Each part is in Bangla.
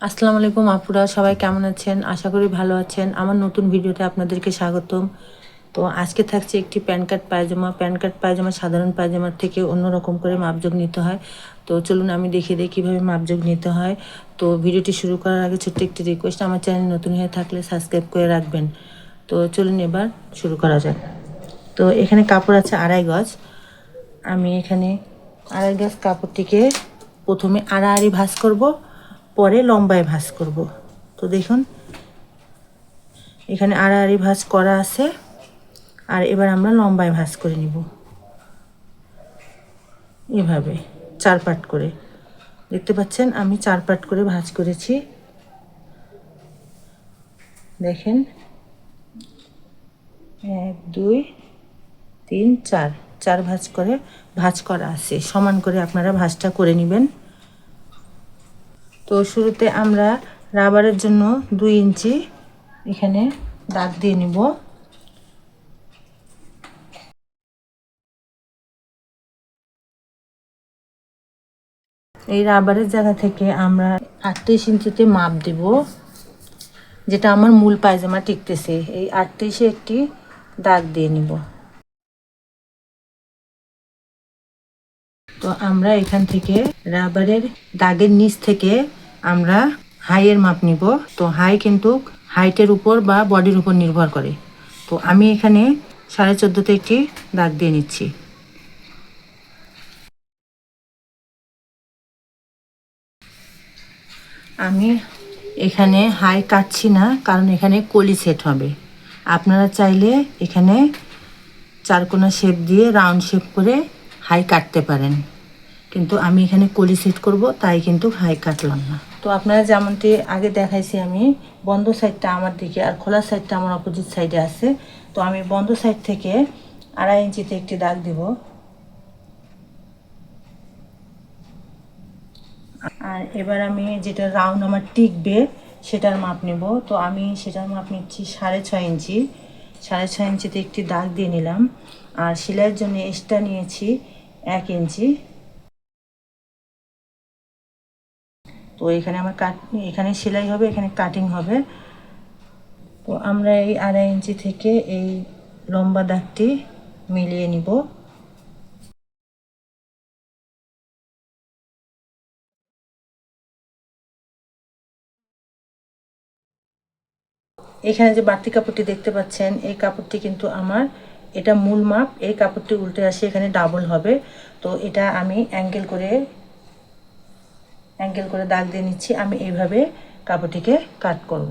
আসসালামু আলাইকুম আপুরা, সবাই কেমন আছেন? আশা করি ভালো আছেন। আমার নতুন ভিডিওতে আপনাদেরকে স্বাগতম। তো আজকে থাকছে একটি প্যান কার্ড পায়জামা। প্যান কার্ড পায়জামা সাধারণ পায়জামার থেকে অন্যরকম করে মাপযোগ নিতে হয়। তো চলুন আমি দেখিয়ে দিই কীভাবে মাপযোগ নিতে হয়। তো ভিডিওটি শুরু করার আগে ছোট্ট একটি রিকোয়েস্ট আমার চ্যানেল নতুন হয়ে থাকলে সাবস্ক্রাইব করে রাখবেন। তো চলুন এবার শুরু করা যাক। তো এখানে কাপড় আছে আড়াই গজ। আমি এখানে আড়াই গজ কাপড়টিকে প্রথমে আড়াআড়ি ভাঁজ করব। পরে লম্বায় ভাঁজ করব। তো দেখুন, এখানে আড়াআড়ি ভাঁজ করা আছে, আর এবার আমরা লম্বায় ভাঁজ করে নিব। এভাবে চার পাট করে। দেখতে পাচ্ছেন, আমি চার পাট করে ভাঁজ করেছি। দেখেন, এক, দুই, তিন, চার। চার ভাঁজ করে ভাঁজ করা আছে। সমান করে আপনারা ভাঁজটা করে নেবেন। তো শুরুতে আমরা রাবারের জন্য দুই ইঞ্চি এখানে দাগ দিয়ে নিব। এই রাবারের জায়গা থেকে আমরা আটত্রিশ ইঞ্চিতে মাপ দেব, যেটা আমার মূল পায়জামা টিকতেছে। এই আটত্রিশে একটি দাগ দিয়ে নিব। তো আমরা এখান থেকে রাবারের দাগের নিচ থেকে আমরা হাইয়ের মাপ নিব। তো হাই কিন্তু হাইটের উপর বা বডির উপর নির্ভর করে। তো আমি এখানে সাড়ে চোদ্দোতে একটি দাগ দিয়ে নিচ্ছি। আমি এখানে হাই কাটছি না, কারণ এখানে কলি সেট হবে। আপনারা চাইলে এখানে চারকোনা শেপ দিয়ে রাউন্ড শেপ করে হাই কাটতে পারেন। কিন্তু আমি এখানে কলি সেট করব, তাই কিন্তু হাই কাটলাম না। তো আপনারা যেমনটি আগে দেখাইছি আমি, বন্ধ সাইডটা আমার দিকে আর খোলা সাইডটা আমার অপোজিট সাইডে আছে। তো আমি বন্ধ সাইড থেকে আড়াই ইঞ্চিতে একটি দাগ দিব। আর এবার আমি যেটা রাউন্ড আমার টিকবে, সেটার মাপ নেব। তো আমি সেটার মাপ নিচ্ছি সাড়ে ছয় ইঞ্চি। সাড়ে ছয় ইঞ্চিতে একটি দাগ দিয়ে নিলাম। আর সেলাইয়ের জন্য এক্সট্রা নিয়েছি এক ইঞ্চি। তো এখানে আমার কাট এখানে সেলাই হবে, এখানে কাটিং হবে। তো আমরা এই আড়াই ইঞ্চি থেকে এই লম্বা দাগটি মিলিয়ে নিব। এখানে যে বাড়তি কাপড়টি দেখতে পাচ্ছেন, এই কাপড়টি কিন্তু আমার, এটা মূল মাপ, এই কাপড়টি উল্টে আসে এখানে ডাবল হবে। তো এটা আমি অ্যাঙ্গেল করে অ্যাঙ্গেল করে দাগ দিয়ে নিচ্ছি আমি এইভাবে কাপড়টিকে কাট করব।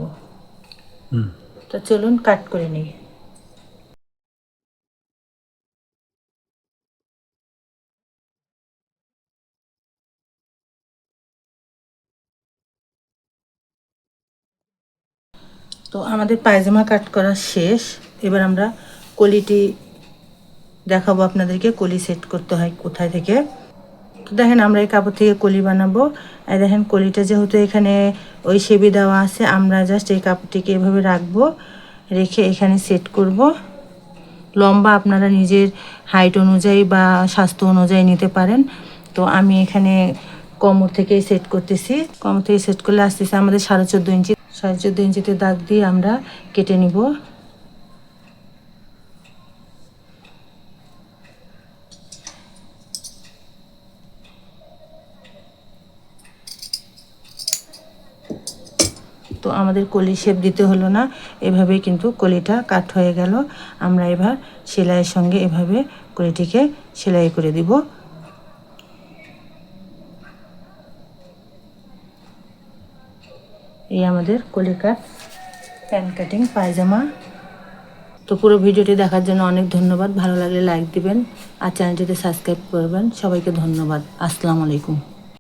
তো চলুন কাট করে নিই। তো আমাদের পায়জামা কাট করা শেষ। এবার আমরা কলিটি দেখাবো আপনাদেরকে কলি সেট করতে হয় কোথায় থেকে। তো দেখেন আমরা এই কাপড় থেকে কলি বানাবো। আর দেখেন কলিটা যেহেতু এখানে ওই সেবি দেওয়া আছে, আমরা জাস্ট এই কাপড়টিকে এভাবে রাখব, রেখে এখানে সেট করব। লম্বা আপনারা নিজের হাইট অনুযায়ী বা স্বাস্থ্য অনুযায়ী নিতে পারেন। তো আমি এখানে কমর থেকেই সেট করতেছি। কমর থেকে সেট করলে আসতেছে আমাদের সাড়ে চোদ্দ ইঞ্চি, সাড়ে চোদ্দ ইঞ্চিতে দাগ দিয়ে আমরা কেটে নিব। তো আমাদের কলি শেপ দিতে হলো না। এভাবেই কিন্তু কলিটা কাট হয়ে গেল। আমরা এবার সেলাইয়ের সঙ্গে এভাবে কলিটিকে সেলাই করে দিব। এই আমাদের কলি কাট প্যান কাটিং পায়জামা। তো পুরো ভিডিওটি দেখার জন্য অনেক ধন্যবাদ। ভালো লাগলে লাইক দিবেন আর চ্যানেলটিতে সাবস্ক্রাইব করবেন। সবাইকে ধন্যবাদ। আসসালামু আলাইকুম।